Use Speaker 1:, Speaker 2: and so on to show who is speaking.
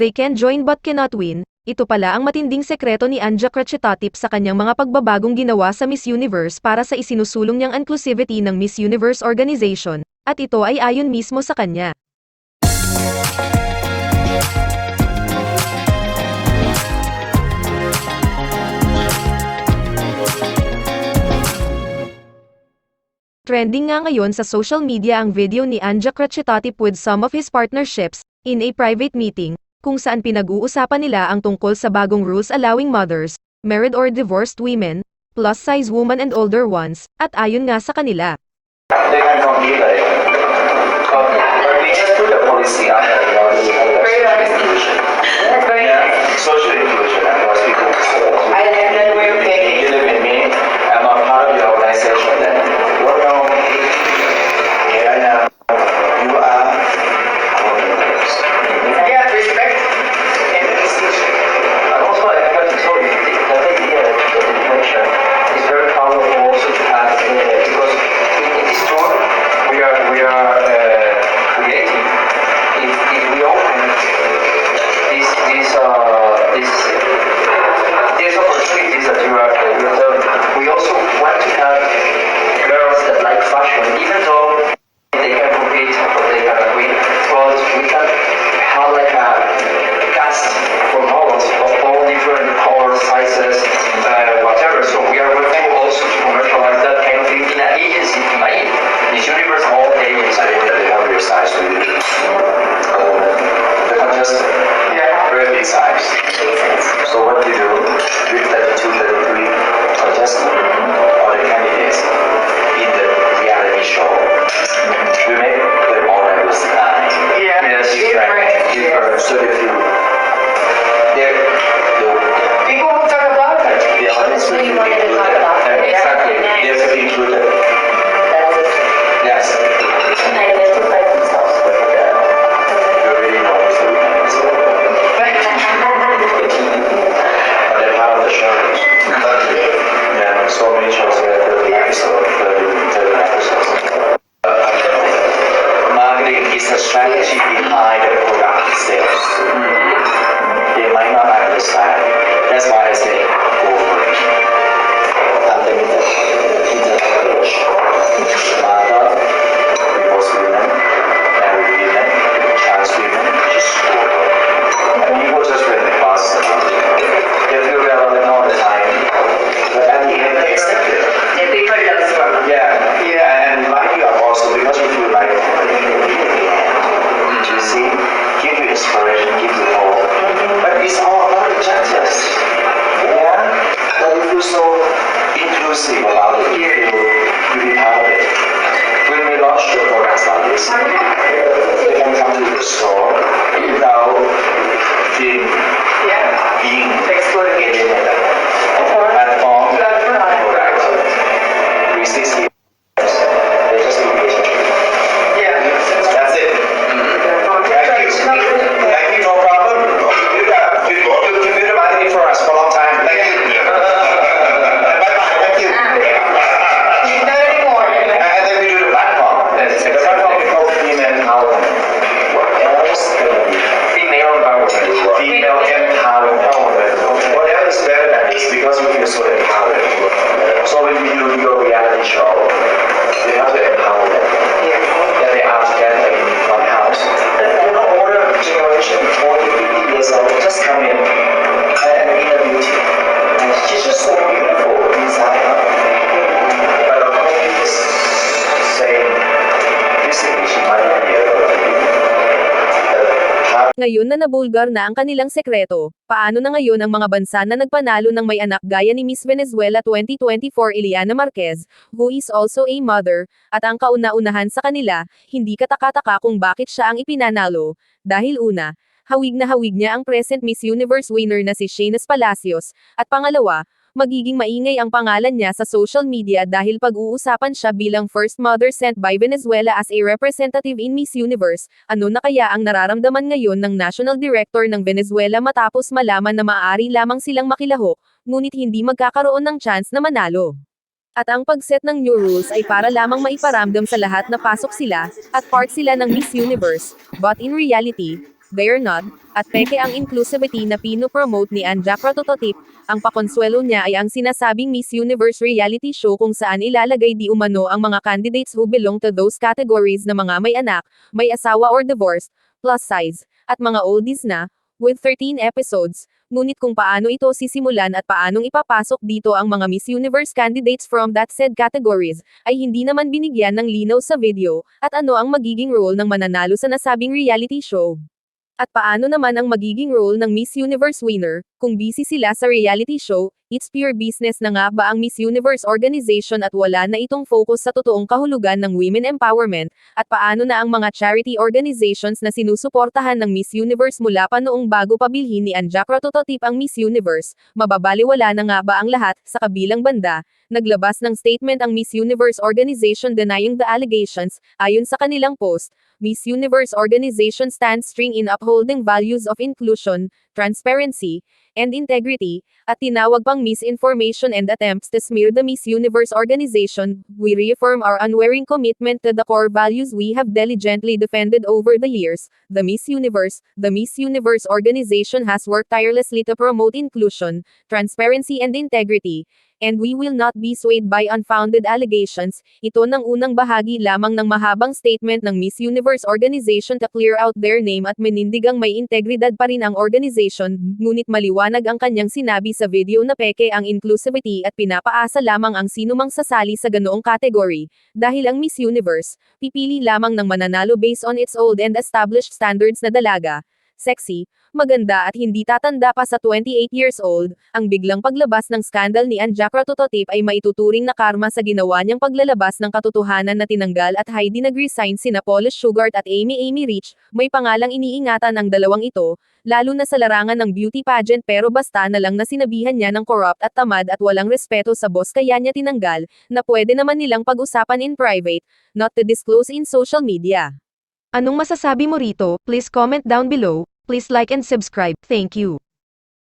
Speaker 1: They can join but cannot win, ito pala ang matinding sekreto ni Anja Krachetotip sa kanyang mga pagbabagong ginawa sa Miss Universe para sa isinusulong niyang inclusivity ng Miss Universe Organization, at ito ay ayon mismo sa kanya. Trending nga ngayon sa social media ang video ni Anja Krachetotip with some of his partnerships, in a private meeting, kung saan pinag-uusapan nila ang tungkol sa bagong rules allowing mothers, married or divorced women, plus-size women and older ones, at ayon nga sa kanila.
Speaker 2: They
Speaker 1: Ngayon na nabulgar na ang kanilang sekreto, paano na ngayon ang mga bansa na nagpanalo ng may anak gaya ni Miss Venezuela 2024 Ileana Marquez, who is also a mother, at ang kauna-unahan sa kanila, hindi katakataka kung bakit siya ang ipinanalo, dahil una, hawig na hawig niya ang present Miss Universe winner na si Shaynas Palacios, at pangalawa, magiging maingay ang pangalan niya sa social media dahil pag-uusapan siya bilang first mother sent by Venezuela as a representative in Miss Universe, ano na kaya ang nararamdaman ngayon ng national director ng Venezuela matapos malaman na maaari lamang silang makilahok, ngunit hindi magkakaroon ng chance na manalo. At ang pagset ng new rules ay para lamang maiparamdam sa lahat na pasok sila, at part sila ng Miss Universe, but in reality, they're not, at peke ang inclusivity na pino-promote ni Anja Protototip, ang pakonsuelo niya ay ang sinasabing Miss Universe reality show kung saan ilalagay di umano ang mga candidates who belong to those categories na mga may anak, may asawa or divorced, plus size, at mga oldies na, with 13 episodes, ngunit kung paano ito sisimulan at paanong ipapasok dito ang mga Miss Universe candidates from that said categories, ay hindi naman binigyan ng linaw sa video, at ano ang magiging role ng mananalo sa nasabing reality show. At paano naman ang magiging role ng Miss Universe winner, kung busy sila sa reality show, it's pure business na nga ba ang Miss Universe organization at wala na itong focus sa totoong kahulugan ng women empowerment, at paano na ang mga charity organizations na sinusuportahan ng Miss Universe mula pa noong bago pabilhin ni Anja Protototip ang Miss Universe, mababaliwala na nga ba ang lahat, sa kabilang banda, naglabas ng statement ang Miss Universe organization denying the allegations, ayon sa kanilang post, Miss Universe organization stands string in upholding values of inclusion, transparency, and integrity, at tinawag pang misinformation and attempts to smear the Miss Universe organization, we reaffirm our unwavering commitment to the core values we have diligently defended over the years. The Miss Universe, the Miss Universe organization has worked tirelessly to promote inclusion, transparency and integrity, and we will not be swayed by unfounded allegations. Ito ng unang bahagi lamang ng mahabang statement ng Miss Universe organization to clear out their name at menindigang may integridad pa rin ang organization, ngunit maliwanag ang kanyang sinabi sa video na peke ang inclusivity at pinapaasa lamang ang sinumang sasali sa ganoong category, dahil ang Miss Universe, pipili lamang ng mananalo based on its old and established standards na dalaga, sexy, maganda at hindi tatanda pa sa 28 years old, ang biglang paglabas ng skandal ni Anja Protototip ay maituturing na karma sa ginawa niyang paglalabas ng katotohanan na tinanggal at Heidi nag-resign sina Paulus Sugart at Amy Amy Rich, may pangalang iniingatan ang dalawang ito, lalo na sa larangan ng beauty pageant pero basta na lang na sinabihan niya ng corrupt at tamad at walang respeto sa boss kaya niya tinanggal, na pwede naman nilang pag-usapan in private, not to disclose in social media. Anong masasabi mo rito? Please comment down below. Please like and subscribe. Thank you.